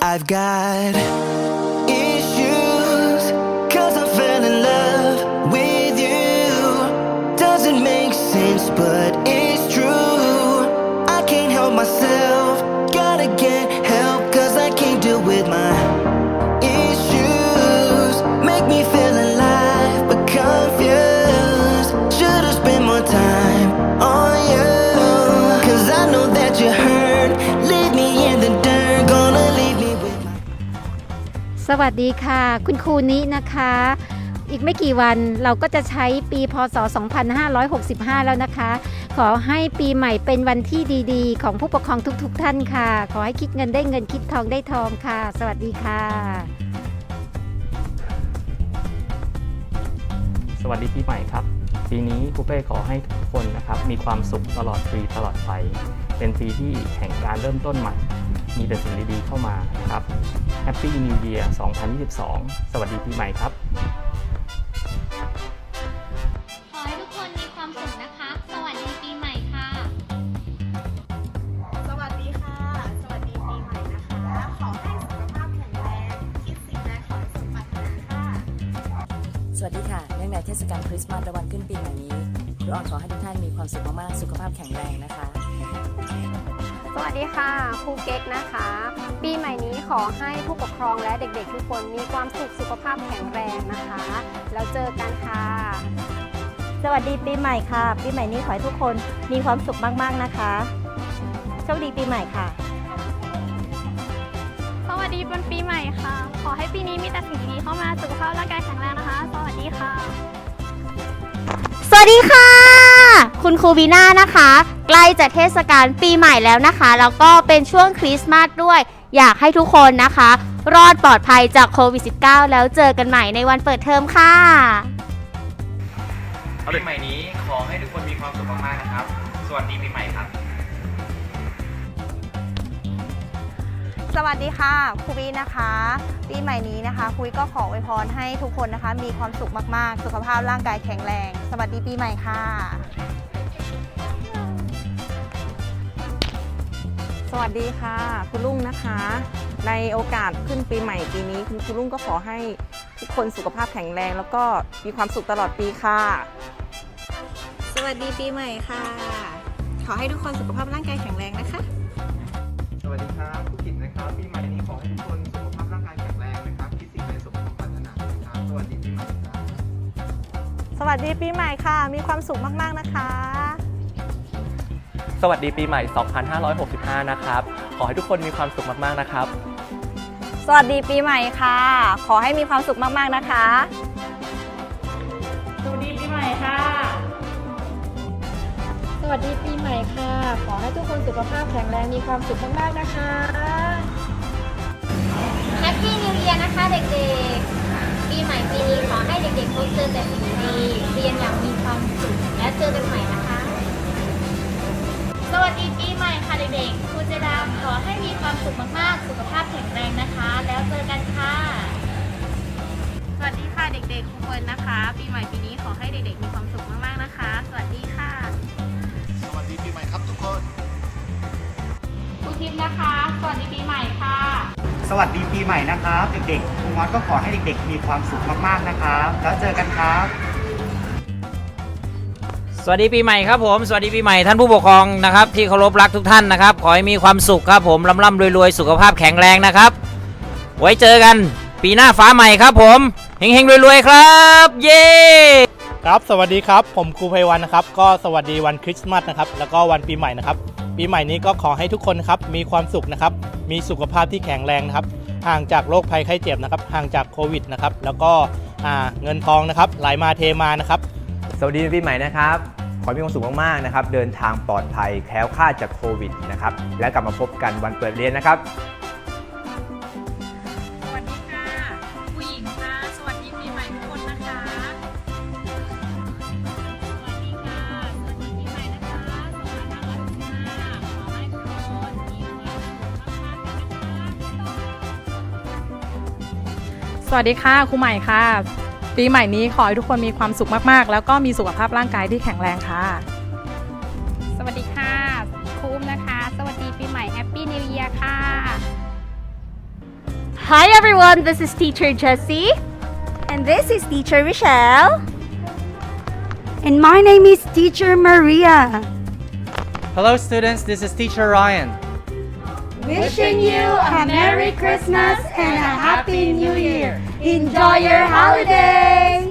I've got issues cause I fell in love with you. Doesn't make sense, but it's สวัสดีค่ะ คุณครูนี้นะคะ อีกไม่กี่วันเราก็จะใช้ปีพศ 2565 แล้วนะคะ ขอให้ปีใหม่เป็นวันที่ดีๆ ของผู้ปกครองทุกๆท่านค่ะ ขอให้คิดเงินได้เงินคิดทองได้ทองค่ะ สวัสดีค่ะ สวัสดีปีใหม่ครับ ปีนี้ครูเป้ขอให้ทุกคนนะครับมีความสุขตลอดปีตลอดไป เป็นปีที่แห่งการเริ่มต้นใหม่ มีแต่สิ่งดีๆเข้ามานะครับ Happy New Year 2022 สวัสดีปีใหม่ครับ ขอให้ทุกคนมีความสุขนะคะ สวัสดีปีใหม่ค่ะ สวัสดีค่ะ สวัสดีปีใหม่นะคะ ขอให้สุขภาพแข็งแรง คิดสิ่งใดขอให้สมปรารถนาค่ะ สวัสดีค่ะ เนื่องในเทศกาลคริสต์มาสและวันขึ้นปีใหม่นี้ครูออนขอให้ทุกท่านมีความสุขมากๆ สุขภาพแข็งแรงนะคะส วัสดีค่ะครูเก๊กนะคะ ปีใหม่นี้ขอให้ผู้ปกครองและเด็กๆ ทุกคนมีความสุขสุขภาพแข็งแรงนะคะ แล้วเจอกันค่ะ สวัสดีปีใหม่ค่ะ ปีใหม่นี้ขอให้ทุกคนมีความสุขมากๆนะคะโชคดีปีใหม่ค่ะ สวัสดีวันปีใหม่ค่ะ ขอให้ปีนี้มีแต่สิ่งดีๆเข้ามาสุขภาพร่างกายแข็งแรงนะคะ สวัสดีค่ะ สวัสดีค่ะ คุณครูวีน่านะคะ ใกล้จะเทศกาลปีใหม่แล้วนะคะ แล้วก็เป็นช่วงคริสต์มาสด้วย อยากให้ทุกคนนะคะ รอดปลอดภัยจากโควิด -19 แล้วเจอกันใหม่ในวันเปิดเทอมค่ะ ปีใหม่นี้ขอให้ทุกคนมีความสุขมากๆนะครับ สวัสดีปีใหม่ครับ สวัสดีค่ะครูบีนะคะปีใหม่นี้นะคะคุยก็ขออวยพรให้ทุกคนนะคะ มีความสุขมากๆ สุขภาพร่างกายแข็งแรง สวัสดีปีใหม่ค่ะ สวัสดีค่ะ คุณลุงนะคะ ในโอกาสขึ้นปีใหม่ปีนี้ คุณครูลุงก็ขอให้ทุกคนสุขภาพแข็งแรง แล้วก็มีความสุขตลอดปีค่ะ สวัสดีปีใหม่ค่ะ ขอให้ทุกคนสุขภาพร่างกายแข็งแรงนะคะ สวัสดีครับ วัสดีปีใหม่ค่ะ มีความสุขมาก ๆ นะคะ สวัสดีปีใหม่ 2565 นะครับ ขอให้ทุกคนมีความสุขมาก ๆ นะครับ สวัสดีปีใหม่ค่ะ ขอให้มีความสุขมาก ๆ นะคะ สวัสดีปีใหม่ค่ะ สวัสดีปีใหม่ค่ะ ขอให้ทุกคนสุขภาพแข็งแรง มีความสุขมากๆนะคะแฮปปี้นิว e ย r นะคะเด็กๆ ปีใหม่ปีนี้ขอให้เด็กๆพบเจอแต่สิ่งดีๆ เรียนอย่างมีความสุขและเจอกันใหม่นะคะ สวัสดีปีใหม่ค่ะเด็กๆครูเจดาขอให้มีความสุขมากๆ สุขภาพแข็งแรงนะคะ แล้วเจอกันค่ะ สวัสดีค่ะเด็กๆครูเฟิร์นนะคะ ปีใหม่ปีนี้ขอให้เด็กๆมีความสุขมากๆนะคะ สวัสดีค่ะสวัสดีปีใหม่ครับทุกคนครูทิพย์นะคะ สวัสดีปีใหม่ค่ะ สวัสดีปีใหม่นะครับ เด็กๆครูมอสก็ขอให้เด็กๆ มีความสุขมากๆนะครับแล้วเจอกันครับส วัสดีปีใหม่ครับผมสวัสดีปีใหม่ท่านผู้ปกครองนะครับที่เคารพรักทุกท่านนะครับขอให้มีความสุขครับผมร่ำร่ำรวยๆสุขภาพแข็งแรงนะครับ ไว้เจอกันปีหน้าฟ้าใหม่ครับผมเฮงๆรวยๆครับ เย้ครับสวัสดีครับ ผมครูไพวันนะครับ ก็สวัสดีวันคริสต์มาสนะครับแล้วก็วันปีใหม่นะครับ ปีใหม่นี้ก็ขอให้ทุกคนนะครับมีความสุขนะครับมีสุขภาพที่แข็งแรงนะครับห่างจากโรคภัยไข้เจ็บนะครับห่างจากโควิดนะครับแล้วก็อ่าเงินทองนะครับไหลมาเทมานะครับ สวัสดีปีใหม่นะครับข อให้มีความสุขมากๆนะครับ เดินทางปลอดภัยแคล้วคลาดจากโควิดนะครับ แล้วกลับมาพบกันวันเปิดเรียนนะครับ สวัสดีค่ะ ผู้หญิงค่ะ สวัสดีปีใหม่ทุกคนนะคะ สวัสดีค่ะ สวัสดีปีใหม่นะคะ2565ขอให้ทุกคนมีความสุขมากๆกันนะคะ สวัสดีค่ะครูใหม่ค่ะ ปีใหม่นี้ขอให้ทุกคนมีความสุขมากๆ แล้วก็มีสุขภาพร่างกายที่แข็งแรงค่ะ สวัสดีค่ะครูอุ้มนะคะ สวัสดีปีใหม่แฮปปี้นิว e ย r ค่ะ Hi everyone, this is teacher Jessie. And this is teacher Michelle. and my name is teacher Maria Hello students, this is teacher Ryan. Wishing you a merry Christmas and a happy new year. Enjoy your holiday